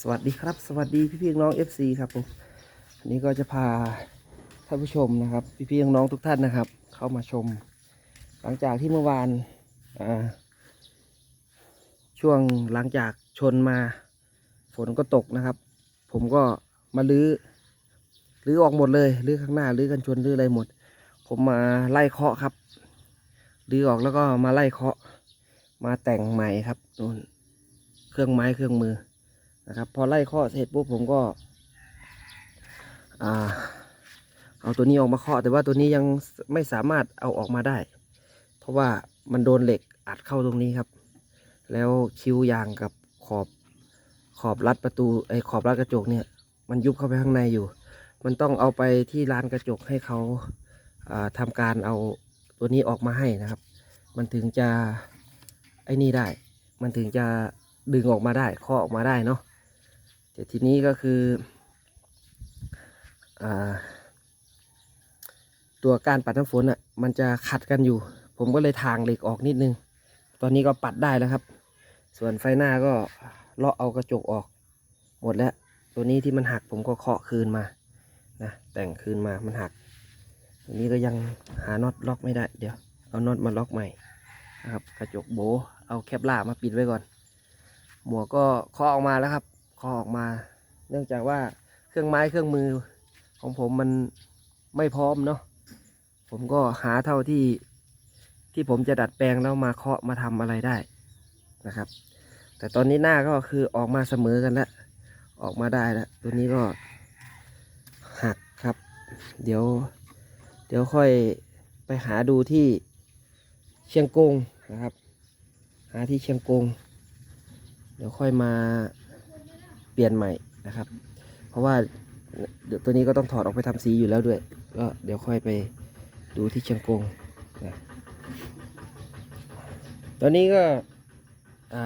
สวัสดีครับ สวัสดีพี่พี่น้อง FC ครับผมอันนี้ก็จะพาท่านผู้ชมนะครับ พี่พี่น้องทุกท่านนะครับ เข้ามาชม หลังจากที่เมื่อวานช่วงหลังจากชนมาฝนก็ตกนะครับ ผมก็มาลื้อลื้อออกหมดเลยลื้อข้างหน้าลื้อกันชนลื้ออะไรหมด ผมมาไล่เคาะครับลื้อออกแล้วก็มาไล่เคาะมาแต่งใหม่ครับนู่นเครื่องไม้เครื่องมือ นะครับ พอไล่ข้อเสร็จปุ๊บผมก็เอาตัวนี้ออกมาเคาะแต่ว่าตัวนี้ยังไม่สามารถเอาออกมาได้ เพราะว่ามันโดนเหล็กอัดเข้าตรงนี้ครับ แล้วคิ้วยางกับขอบขอบรัดประตูไอ้ขอบรัดกระจกเนี่ย มันยุบเข้าไปข้างในอยู่ มันต้องเอาไปที่ร้านกระจกให้เขาอ่าทำการเอาตัวนี้ออกมาให้นะครับ มันถึงจะไอ้นี่ได้ มันถึงจะดึงออกมาได้เคาะออกมาได้เนาะ แต่ทีนี้ก็คืออตัวการปัดน้ำฝนอะมันจะขัดกันอยู่ ผมก็เลยทางเหล็กออกนิดนึง ตอนนี้ก็ปัดได้แล้วครับ ส่วนไฟหน้าก็เลาะเอากระจกออก หมดแล้ว ตัวนี้ที่มันหักผมก็เคาะคืนมานะแต่งคืนมามันหักตัวนี้ก็ยังหาน็อตล็อกไม่ได้ เดี๋ยวเอาน็อตมาล็อกใหม่นะครับกระจกโบ เอาแคปล่ามาปิดไว้ก่อน หมวกก็เคาะออกมาแล้วครับ คาะออกมา เนื่องจากว่าเครื่องไม้เครื่องมือของผมมันไม่พร้อมเนาะผมก็หาเท่าที่ที่ผมจะดัดแปลงแล้วมาเคาะมาทำอะไรได้นะครับ แต่ตอนนี้หน้าก็คือออกมาเสมอกันแล้วออกมาได้แล้วตัวนี้ก็หักครับ เดี๋ยว เดี๋ยวค่อยไปหาดูที่เชียงกงนะครับ หาที่เชียงกง เดี๋ยวค่อยมา เปลี่ยนใหม่นะครับ เพราะว่าเดี๋ยวตัวนี้ก็ต้องถอดออกไปทำสีอยู่แล้วด้วย ก็เดี๋ยวค่อยไปดูที่เชียงกงนะตอนนี้ก็อ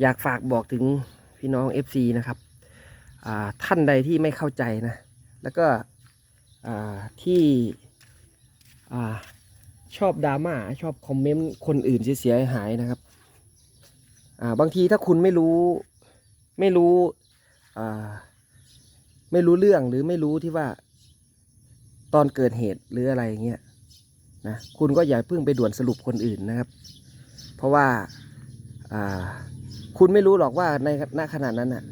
อยากฝากบอกถึงพี่น้อง FC นะครับท่านใดที่ไม่เข้าใจนะ แล้วก็ที่ชอบดราม่าชอบคอมเมนต์คนอื่นเสียหายนะครับ บางทีถ้าคุณไม่รู้ไม่รู้อ่าไม่รู้เรื่องหรือไม่รู้ที่ว่า ตอนเกิดเหตุหรืออะไรเงี้ยนะคุณก็อย่าเพิ่งไปด่วนสรุปคนอื่นนะครับ เพราะว่าอ่าคุณไม่รู้หรอกว่าในณขณะนั้นน่ะ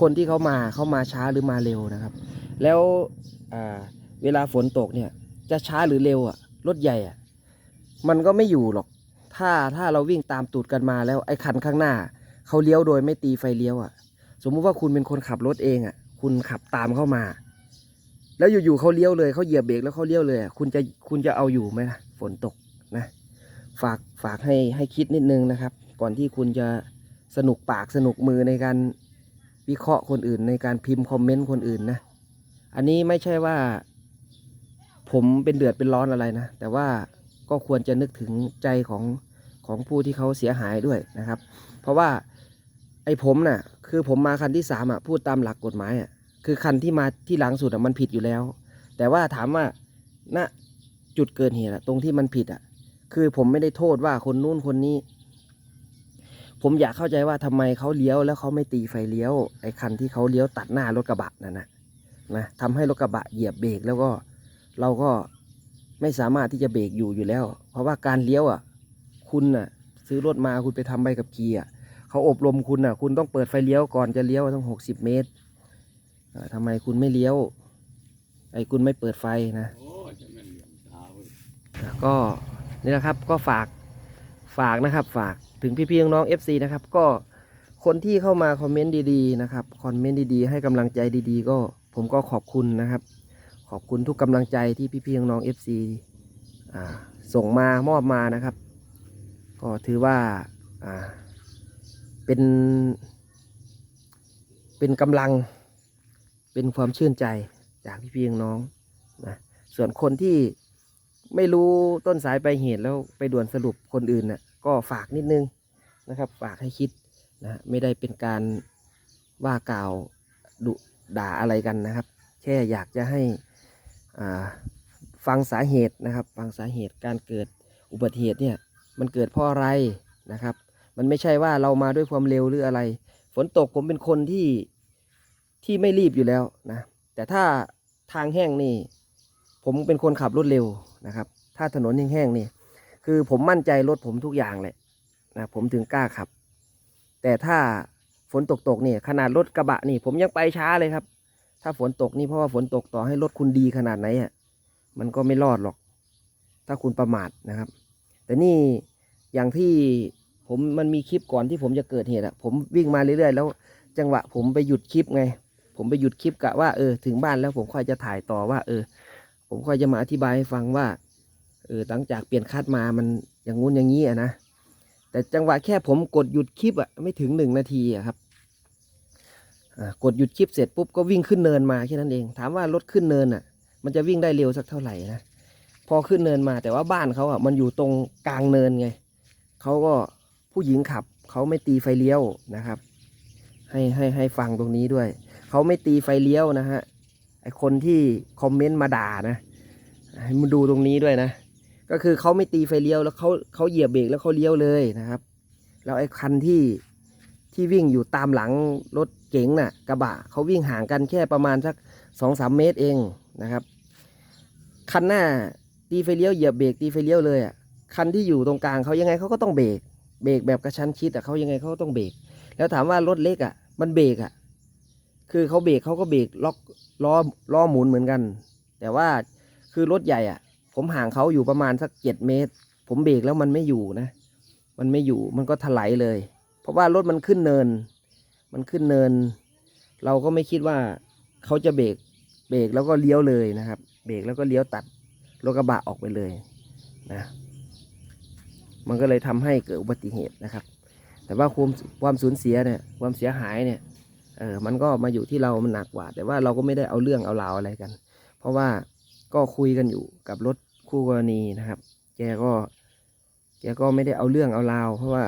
คนที่เขามาเขามาช้าหรือมาเร็วนะครับ แล้วเวลาฝนตกเนี่ยจะช้าหรือเร็วอะรถใหญ่อะมันก็ไม่อยู่หรอก ถ้าถ้าเราวิ่งตามตูดกันมาแล้วไอ้คันข้างหน้าเขาเลี้ยวโดยไม่ตีไฟเลี้ยวอะ สมมุติว่าคุณเป็นคนขับรถเองอะ คุณขับตามเข้ามา แล้วอยู่ๆเขาเลี้ยวเลยเขาเหยียบเบรกแล้วเขาเลี้ยวเลยอะคุณจะคุณจะเอาอยู่ไหมนะฝนตกนะ ฝากฝากให้ให้คิดนิดนึงนะครับ ก่อนที่คุณจะสนุกปากสนุกมือในการวิเคราะห์คนอื่น ในการพิมพ์คอมเมนต์คนอื่นนะ อันนี้ไม่ใช่ว่า ผมเป็นเดือดเป็นร้อนอะไรนะ แต่ว่าก็ควรจะนึกถึงใจของ ของผู้ที่เขาเสียหายด้วยนะครับ เพราะว่าไอ้ผมน่ะ คือผมมาคันที่สามอะพูดตามหลักกฎหมายอะคือคันที่มาที่หลังสุดอะมันผิดอยู่แล้ว แต่ว่าถามว่าณจุดเกิดเหตุอะตรงที่มันผิดอะ คือผมไม่ได้โทษว่าคนนู้นคนนี้ ผมอยากเข้าใจว่าทำไมเขาเลี้ยวแล้วเขาไม่ตีไฟเลี้ยวไอ้คันที่เขาเลี้ยวตัดหน้ารถกระบะนั่นนะนะทำให้รถกระบะเหยียบเบรกแล้วก็เราก็ไม่สามารถที่จะเบรกอยู่อยู่แล้ว เพราะว่าการเลี้ยวอะ คุณน่ะ ซื้อรถมาคุณไปทำใบกับขี่อะเขาอบรมคุณน่ะ คุณต้องเปิดไฟเลี้ยวก่อนจะเลี้ยวต้องหกสิบเมตรอ่าทำไมคุณไม่เลี้ยว ไอ้คุณไม่เปิดไฟนะโอ้จะแหละครับก็ฝากฝากนะครับ ฝากถึงพี่ๆน้องๆ FC นะครับ ก็คนที่เข้ามาคอมเมนต์ดีๆนะครับคอมเมนต์ดีๆ ให้กำลังใจดีๆ ก็ผมก็ขอบคุณนะครับ ขอบคุณทุกกำลังใจที่พี่ๆน้องๆ FC อ่าส่งมามอบมานะครับ ก็ถือว่าเป็น เป็นกำลังเป็นความชื่นใจจากพี่ๆน้องนะส่วนคนที่ไม่รู้ต้นสายปลายเหตุแล้วไปด่วนสรุปคนอื่นน่ะก็ฝากนิดนึงนะครับ ฝากให้คิดนะไม่ได้เป็นการว่ากล่าวดุด่าอะไรกันนะครับ แค่อยากจะให้ฟังสาเหตุนะครับ ฟังสาเหตุการเกิดอุบัติเหตุเนี่ย มันเกิดเพราะอะไรนะครับ มันไม่ใช่ว่าเรามาด้วยความเร็วหรืออะไร ฝนตกผมเป็นคนที่ที่ไม่รีบอยู่แล้วนะ แต่ถ้าทางแห้งนี่ ผมเป็นคนขับรถเร็วนะครับ ถ้าถนนแห้งๆนี่ คือผมมั่นใจรถผมทุกอย่างแหละนะผมถึงกล้าขับ แต่ถ้าฝนตกตกๆนี่ขนาดรถกระบะนี่ ผมยังไปช้าเลยครับ ถ้าฝนตกนี่เพราะว่าฝนตกต่อให้รถคุณดีขนาดไหนอะมันก็ไม่รอดหรอก ถ้าคุณประมาทนะครับ แต่นี่อย่างที่ผมมันมีคลิปก่อนที่ผมจะเกิดเหตุอะผมวิ่งมาเรื่อยๆ แล้ว จังหวะผมไปหยุดคลิปไง ผมไปหยุดคลิปกะว่าเออถึงบ้านแล้วผมค่อยจะถ่ายต่อว่า เออ ผมค่อยจะมาอธิบายให้ฟังว่าเออหลังจากเปลี่ยนคัดมามันอย่างงู้นอย่างนี้อะนะแต่จังหวะแค่ผมกดหยุดคลิปอะไม่ถึงหนึ่งนาทีอะครับกดหยุดคลิปเสร็จปุ๊บก็วิ่งขึ้นเนินมาแค่นั้นเอง ถามว่ารถขึ้นเนินอะมันจะวิ่งได้เร็วสักเท่าไหร่นะ พอขึ้นเนินมาแต่ว่าบ้านเขาอะมันอยู่ตรงกลางเนินไงเขาก็ผู้หญิงขับเขาไม่ตีไฟเลี้ยวนะครับ ให้ให้ให้ฟังตรงนี้ด้วยเขาไม่ตีไฟเลี้ยวนะฮะไอคนที่คอมเมนต์มาด่านะให้มันดูตรงนี้ด้วยนะ ก็คือเขาไม่ตีไฟเลี้ยวแล้วเขาเขาเหยียบเบรกแล้วเขาเลี้ยวเลยนะครับ แล้วไอ้คันที่ที่วิ่งอยู่ตามหลังรถเก๋งน่ะ กระบะเขาวิ่งห่างกันแค่ประมาณสักสองสามเมตรเองนะครับ คันหน้า ตีไฟเลี้ยวเหยียบเบรกตีไฟเลี้ยวเลยอะคันที่อยู่ตรงกลางเขายังไงเขาก็ต้องเบรกเบรกแบบกระชั้นชิดอะเขายังไงเขาก็ต้องเบรกแล้วถามว่ารถเล็กอะ มันเบรกอะ คือเขาเบรกเขาก็เบรกล็อกล้อล้อหมุนเหมือนกัน แต่ว่าคือรถใหญ่อะ ผมห่างเขาอยู่ประมาณสักเจ็ดเมตร ผมเบรกแล้วมันไม่อยู่นะ มันไม่อยู่มันก็ถลายเลย เพราะว่ารถมันขึ้นเนิน มันขึ้นเนิน เราก็ไม่คิดว่าเขาจะเบรกเบรกแล้วก็เลี้ยวเลยนะครับ เบรกแล้วก็เลี้ยวตัด รถกระบะออกไปเลยนะ มันก็เลยทำให้เกิดอุบัติเหตุนะครับ แต่ว่าความความสูญเสียเนี่ยความเสียหายเนี่ยเออมันก็มาอยู่ที่เรามันหนักกว่า แต่ว่าเราก็ไม่ได้เอาเรื่องเอาราวอะไรกัน เพราะว่าก็คุยกันอยู่กับรถคู่กรณีนะครับ แกก็แกก็ไม่ได้เอาเรื่องเอาราว เพราะว่า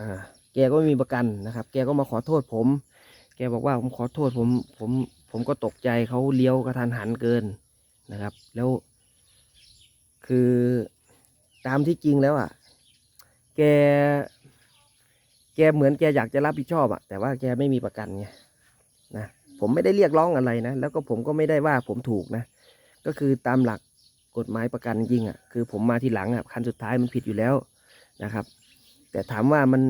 อ่าแกก็ไม่มีประกันนะครับ แกก็มาขอโทษผม แกบอกว่าผมขอโทษผมผมผมก็ตกใจเขาเลี้ยวกระทันหันเกินนะครับ แล้ว คือตามที่จริงแล้วอะ แก แกเหมือนแกอยากจะรับผิดชอบอะ แต่ว่าแกไม่มีประกันไงนะผมไม่ได้เรียกร้องอะไรนะ แล้วก็ผมก็ไม่ได้ว่าผมถูกนะ ก็คือตามหลักกฎหมายประกันจริงอะ คือผมมาทีหลังอะ คันสุดท้ายมันผิดอยู่แล้วนะครับ แต่ถามว่ามัน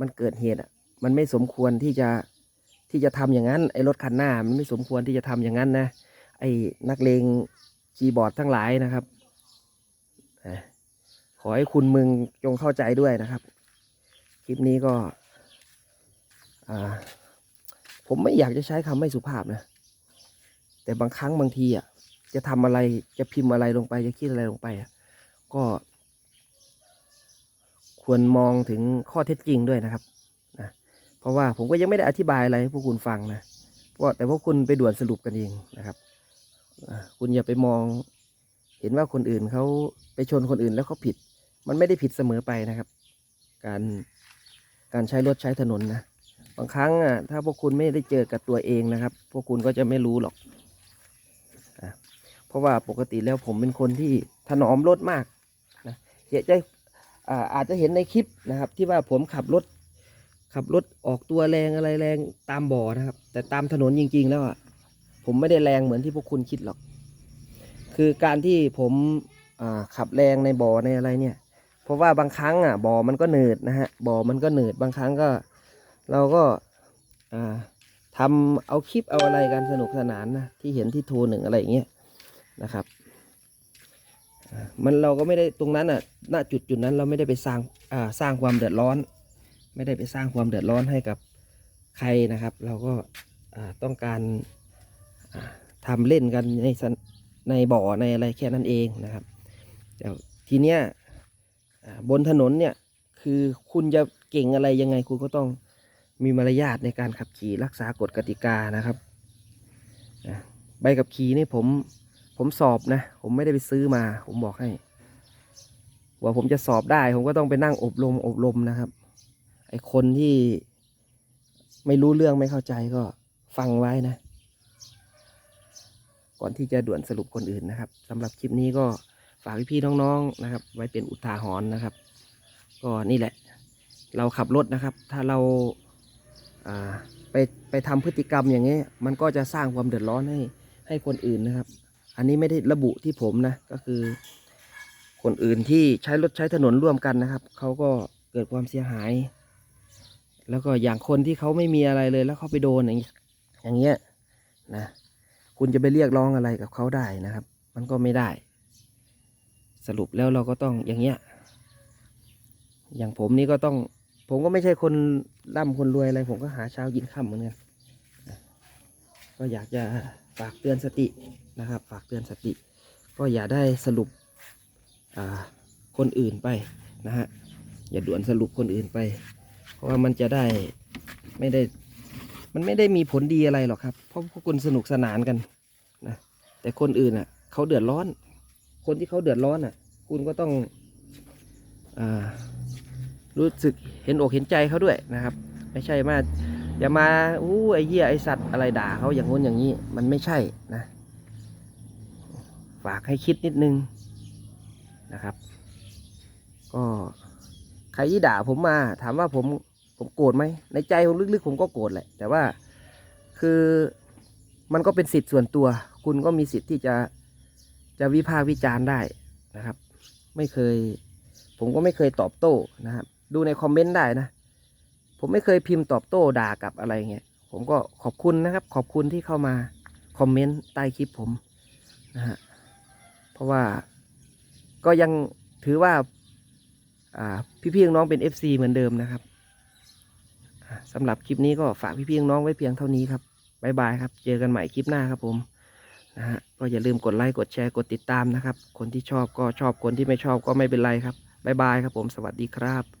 มันเกิดเหตุอะ มันไม่สมควรที่จะ ที่จะทำอย่างนั้น ไอ้รถคันหน้า มันไม่สมควรที่จะทำอย่างนั้นนะ ไอ้นักเลงคีย์บอร์ดทั้งหลายนะครับ ขอให้คุณมึงจงเข้าใจด้วยนะครับ คลิปนี้ก็ ผมไม่อยากจะใช้คำไม่สุภาพนะ แต่บางครั้งบางทีอะ จะทำอะไรจะพิมพ์อะไรลงไป จะคิดอะไรลงไปอะ ก็ ควรมองถึงข้อเท็จจริงด้วยนะครับนะเพราะว่าผมก็ยังไม่ได้อธิบายอะไรให้พวกคุณฟังนะเพราะแต่พวกคุณไปด่วนสรุปกันเองนะครับ คุณอย่าไปมอง เห็นว่าคนอื่นเขาไปชนคนอื่นแล้วเขาผิด มันไม่ได้ผิดเสมอไปนะครับ การการใช้รถใช้ถนนนะบางครั้งอะถ้าพวกคุณไม่ได้เจอกับตัวเองนะครับ พวกคุณก็จะไม่รู้หรอกอะเพราะว่าปกติแล้วผมเป็นคนที่ถนอมรถมากนะเดี๋ยวจะอ่าอาจจะเห็นในคลิปนะครับ ที่ว่าผมขับรถขับรถออกตัวแรงอะไรแรงตามบ่อนะครับ แต่ตามถนนจริง ๆ แล้วอะผมไม่ได้แรงเหมือนที่พวกคุณคิดหรอก คือการที่ผมขับแรงในบ่อในอะไรเนี่ย เพราะว่าบางครั้งอะบ่อมันก็หนืดนะฮะบ่อมันก็หนืดบางครั้งก็ เราก็ทำเอาคลิปเอาอะไรกันสนุกสนานนะที่เห็นที่ทรหนึ่งอะไรอย่างเงี้ยนะครับมันเราก็ไม่ได้ตรงนั้นอะณจุดจุดนั้นเราไม่ได้ไปสร้างอ่าสร้างความเดือดร้อน ไม่ได้ไปสร้างความเดือดร้อนให้กับใครนะครับ เราก็ต้องการอ่าทำเล่นกันใน ในบ่อในอะไรแค่นั้นเองนะครับแต่ทีเนี้ยบนถนนเนี่ยคือคุณจะเก่งอะไรยังไงคุณก็ต้องมีมารยาทในการขับขี่รักษากฎกติกานะครับใบขับขี่นี่ผมผมสอบนะ ผมไม่ได้ไปซื้อมา ผมบอกให้ว่าผมจะสอบได้ ผมก็ต้องไปนั่งอบรมอบรมนะครับ ไอคนที่ไม่รู้เรื่องไม่เข้าใจก็ฟังไว้นะ ก่อนที่จะด่วนสรุปคนอื่นนะครับสำหรับคลิปนี้ก็ฝากพี่ๆน้องๆนะครับ ไว้เป็นอุทาหรณ์นะครับ ก็นี่แหละ เราขับรถนะครับ ถ้าเราไปไปทำพฤติกรรมอย่างนี้ มันก็จะสร้างความเดือดร้อนให้ให้คนอื่นนะครับ อันนี้ไม่ได้ระบุที่ผมนะก็คือ คนอื่นที่ใช้รถใช้ถนนร่วมกันนะครับเขาก็เกิดความเสียหาย แล้วก็อย่างคนที่เขาไม่มีอะไรเลยแล้วเขาไปโดนอย่างนี้อย่างเงี้ยนะ คุณจะไปเรียกร้องอะไรกับเขาได้นะครับ มันก็ไม่ได้ สรุปแล้วเราก็ต้องอย่างเงี้ย อย่างผมนี่ก็ต้อง ผมก็ไม่ใช่คนร่ำคนรวยอะไร ผมก็หาเช้ากินค่ำเหมือนกันก็อยากจะฝากเตือนสตินะครับ ฝากเตือนสติ ก็อย่าได้สรุปคนอื่นไปนะฮะอย่าด่วนสรุปคนอื่นไป เพราะว่ามันจะได้ไม่ได้ มันไม่ได้มีผลดีอะไรหรอกครับ เพราะพวกคุณสนุกสนานกันนะแต่คนอื่นอะเขาเดือดร้อน คนที่เขาเดือดร้อนอะ คุณก็ต้องอารู้สึกเห็นอกเห็นใจเขาด้วยนะครับ ไม่ใช่มาอย่ามาอู้ไอ้เหี้ยไอ้สัตว์อะไรด่าเขาอย่างงู้นอย่างนี้ มันไม่ใช่นะ ฝากให้คิดนิดนึงนะครับ ก็ใครที่ด่าผมมาถามว่าผม ผมโกรธไหมในใจผมลึกๆ ผมก็โกรธแหละ แต่ว่าคือมันก็เป็นสิทธิ์ส่วนตัว คุณก็มีสิทธิ์ที่จะจะวิพากษ์วิจารณ์ได้นะครับ ไม่เคย ผมก็ไม่เคยตอบโต้นะครับ ดูในคอมเมนต์ได้นะ ผมไม่เคยพิมพ์ตอบโต้ด่ากับอะไรเงี้ยผมก็ขอบคุณนะครับ ขอบคุณที่เข้ามาคอมเมนต์ใต้คลิปผมนะฮะเพราะว่าก็ยังถือว่า อ่า พี่ๆน้องๆเป็น FC เหมือนเดิมนะครับ สำหรับคลิปนี้ก็ฝากพี่พี่น้องไว้เพียงเท่านี้ครับบายบายครับ เจอกันใหม่คลิปหน้าครับผมนะฮะก็อย่าลืมกดไลค์กดแชร์กดติดตามนะครับ คนที่ชอบก็ชอบคนที่ไม่ชอบก็ไม่เป็นไรครับบายบายครับผมสวัสดีครับ